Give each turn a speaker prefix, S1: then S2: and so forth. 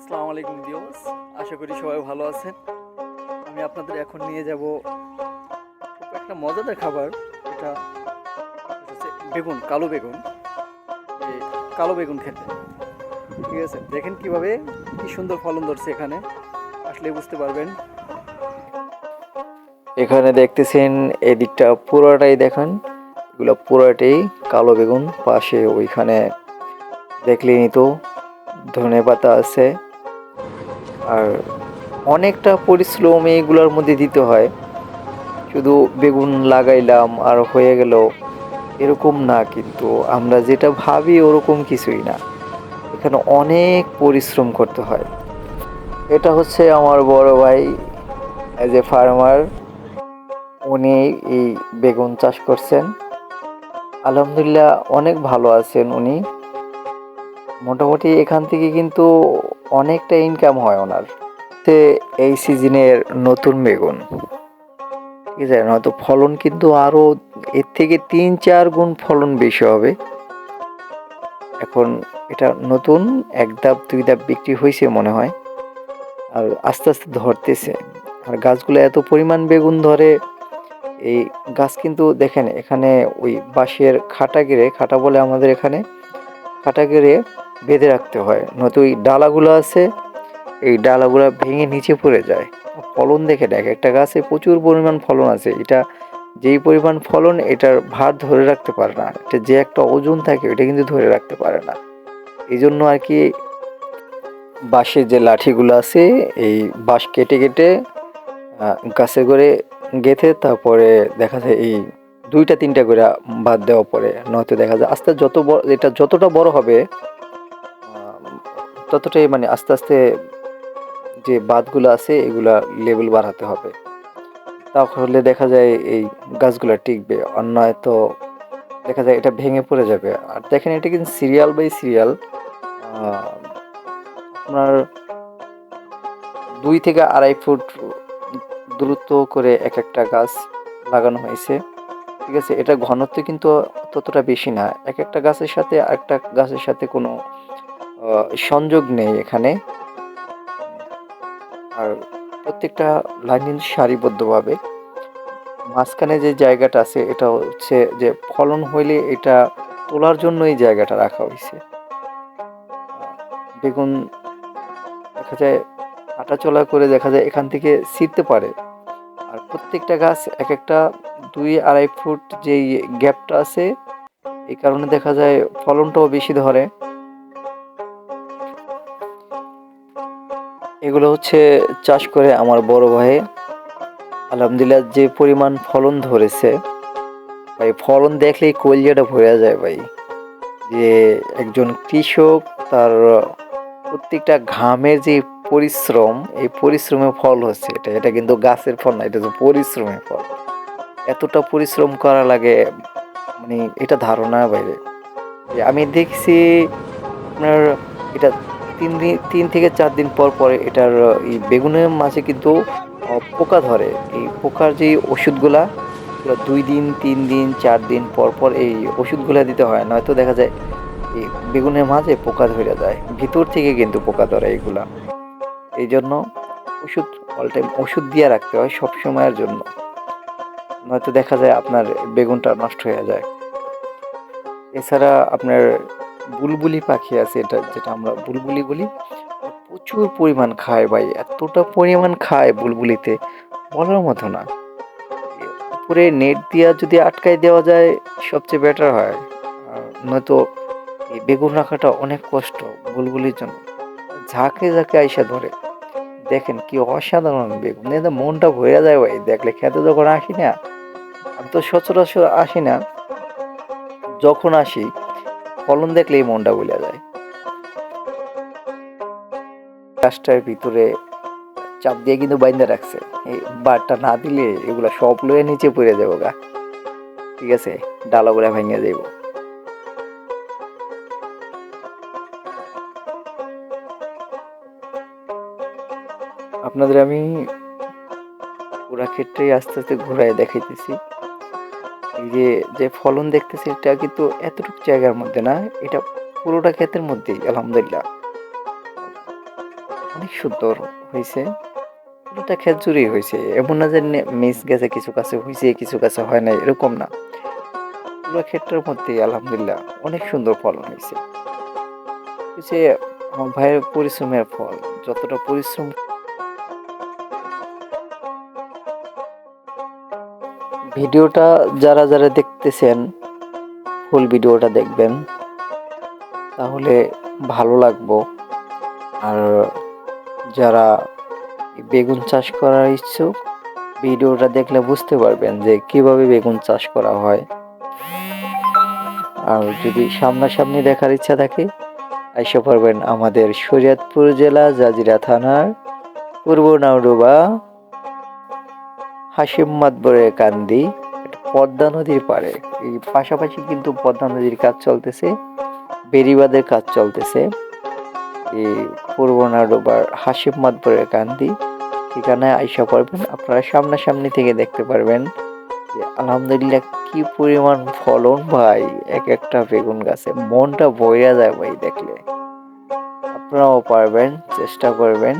S1: আসসালামু আলাইকুম ভিউয়ার্স, আশা করি সবাই ভালো আছেন। আমি আপনাদের এখন নিয়ে যাব একটা মজাদার খাবার, এটা হচ্ছে বেগুন, কালো বেগুন। কালো বেগুন খেতে। ঠিক আছে, দেখেন কীভাবে কি সুন্দর ফলন ধরছে এখানে, আসলে বুঝতে পারবেন।
S2: এখানে দেখতেছেন এদিকটা পুরোটাই দেখেন, এগুলো পুরোটাই কালো বেগুন, পাশে ওইখানে দেখলেনি তো ধনে পাতা আছে। আর অনেকটা পরিশ্রম এইগুলোর মধ্যে দিতে হয়। শুধু বেগুন লাগাইলাম আর হয়ে গেল এরকম না, কিন্তু আমরা যেটা ভাবি ওরকম কিছুই না। এখানে অনেক পরিশ্রম করতে হয়। এটা হচ্ছে আমার বড় ভাই অ্যাজ এ ফার্মার উনি এই বেগুন চাষ করছেন। আলহামদুলিল্লাহ অনেক ভালো আছেন উনি। মোটামুটি এখান থেকে কিন্তু অনেকটা ইনকাম হয় ওনার। তে এই সিজনের নতুন বেগুন। ঠিক আছে, নয়তো ফলন কিন্তু আরও এর থেকে তিন চার গুণ ফলন বেশি হবে। এখন এটা নতুন, এক ধাপ, দুই ধাপ বিক্রি হয়েছে মনে হয়। আর আস্তে আস্তে ধরতেছে। আর গাছগুলো এত পরিমাণ বেগুন ধরে, এই গাছ কিন্তু দেখেন, এখানে ওই বাঁশের খাটা গেড়ে, খাটা বলে আমাদের এখানে, খাটা গেড়ে বেঁধে রাখতে হয়। নয়তো ওই ডালাগুলো আছে, এই ডালাগুলো ভেঙে নিচে পড়ে যায়। ফলন দেখে দেখ, একটা গাছে প্রচুর পরিমাণ ফলন আছে। এটা যেই পরিমাণ ফলন, এটার ভার ধরে রাখতে পারে না। এটা যে একটা ওজন থাকে এটা কিন্তু ধরে রাখতে পারে না। এই জন্য আর কি বাঁশের যে লাঠিগুলো আছে, এই বাঁশ কেটে কেটে গাছে করে গেথে তারপরে দেখা যায় এই দুইটা, তিনটা করে বাদ দেওয়া পরে নয়তো দেখা যায় আস্তে যত বড় এটা যতটা বড় হবে ততটাই মানে আস্তে আস্তে যে বাঁধগুলো আছে, এগুলা লেভেল বাড়াতে হবে। তাহলে দেখা যায় এই গাছগুলো টিকবে আর নয়তো দেখা যায় এটা ভেঙে পড়ে যাবে। আর দেখেন এটা কিন্তু সিরিয়াল বাই সিরিয়াল আপনার দুই থেকে আড়াই ফুট দূরত্ব করে এক একটা গাছ লাগানো হয়েছে। ঠিক আছে, এটা ঘনত্ব কিন্তু ততটা বেশি না। এক একটা গাছের সাথে আরেকটা গাছের সাথে কোনো সংযোগ নেই এখানে। আর প্রত্যেকটা লাইন সারিবদ্ধভাবে। মাঝখানে যে জায়গাটা আছে, এটা হচ্ছে যে ফলন হইলে এটা তোলার জন্য এই জায়গাটা রাখা হয়েছে বেগুন দেখা যায় হাঁটাচলা করে দেখা যায় এখান থেকে ছিঁড়তে পারে। আর প্রত্যেকটা গাছ এক একটা দুই আড়াই ফুট যে গ্যাপটা আছে, এই কারণে দেখা যায় ফলনটাও বেশি ধরে। এগুলো হচ্ছে চাষ করে আমার বড় ভাই। আলহামদুলিল্লাহ যে পরিমাণ ফলন ধরেছে, ভাই ফলন দেখলেই কলজাটা ভরে যায় ভাই। যে একজন কৃষক, তার প্রত্যেকটা ঘামের যে পরিশ্রম, এই পরিশ্রমে ফল হচ্ছে এটা। এটা কিন্তু গাছের ফল না, এটা তো পরিশ্রমের ফল। এতটা পরিশ্রম করা লাগে মানে এটা ধারণা বাইরে আমি দেখছি আপনার এটা তিন দিন, তিন থেকে চার দিন পর পরে এটার, এই বেগুনের মাঝে কিন্তু পোকা ধরে। এই পোকার যে ওষুধগুলা দুই দিন, তিন দিন, চার দিন পর পর এই ওষুধগুলা দিতে হয়। নয়তো দেখা যায়, এই বেগুনের মাঝে পোকা ধরে যায়। ভিতর থেকে কিন্তু পোকা ধরে এইগুলা এই জন্য ওষুধ, অল টাইম ওষুধ দিয়ে রাখতে হয় সব সময়ের জন্য। নয়তো দেখা যায় আপনার বেগুনটা নষ্ট হয়ে যায়। এছাড়া আপনার বুলবুলি পাখি আছে এটা, যেটা আমরা বুলবুলি বলি। প্রচুর পরিমাণ খায় ভাই, এতটা পরিমাণ খায় বুলবুলিতে, বলার মতো না। উপরে নেট দিয়া যদি আটকাই দেওয়া যায়, সবচেয়ে বেটার হয়। নয়তো এই বেগুন রাখাটা অনেক কষ্ট বুলবুলির জন্য। ঝাঁকে ঝাঁকে আইসা ধরে। দেখেন কি অসাধারণ বেগুন। এদের মনটা ভরে যায় ভাই, দেখলে খেতে যখন আসি না, আমি তো সচরাচর আসি না। যখন আসি ফলন দেখলেই মনটা ভুলে যায়। গাছটার ভিতরে চাপ দিয়ে কিন্তু বাইন্দা রাখছে। এই বারটা না দিলে এগুলা সব লয়ে নিচে পড়ে যাব গা। ঠিক আছে ডালা ডালাগুলা ভেঙে যাব আপনাদের আমি পুরা ক্ষেত্রেই আস্তে আস্তে ঘোরায় দেখাইতেছি। যে যে ফলন দেখতেছি এটা কিন্তু এতটুকু জায়গার মধ্যে না, এটা পুরোটা ক্ষেতের মধ্যেই, আলহামদুলিল্লাহ। অনেক সুন্দর হয়েছে। পুরোটা খেজুরি হয়েছে। এমন না যে মিস গেছে, কিছু কাছে হয়েছে, কিছু কাছে হয় না এরকম না। পুরো ক্ষেত্রের মধ্যে আলহামদুলিল্লাহ, অনেক সুন্দর ফলন হয়েছে। হচ্ছে আমার ভাইয়ের পরিশ্রমের ফল, যতটা পরিশ্রম ভিডিওটা যারা যারা দেখতেছেন ফুল ভিডিওটা দেখবেন, তাহলে ভালো লাগবো। আর যারা বেগুন চাষ করার ইচ্ছুক, ভিডিওটা দেখলে বুঝতে পারবেন যে কীভাবে বেগুন চাষ করা হয়। আর যদি সামনাসামনি দেখার ইচ্ছা থাকে এসে পারবেন আমাদের শরীয়তপুর জেলা, জাজিরা থানার পূর্ব নাউডুবা হাসিম মাতবরের কান্দি। পদ্মা নদীর পাড়ে। এই পাশাপাশি কিন্তু পদ্মা নদীর কাজ চলতেছে বেরিবাদের কাজ চলতেছে। এই পূর্ব নাডোবার হাসিম মাতবরের কান্দি। ঠিকানায় আইসা পারবেন আপনারা সামনাসামনি থেকে দেখতে পারবেন যে আলহামদুলিল্লাহ কি পরিমাণ ফলন ভাই, এক একটা বেগুন গাছে। মনটা বইয়া যায় ভাই দেখলে। আপনারাও পারবেন, চেষ্টা করবেন।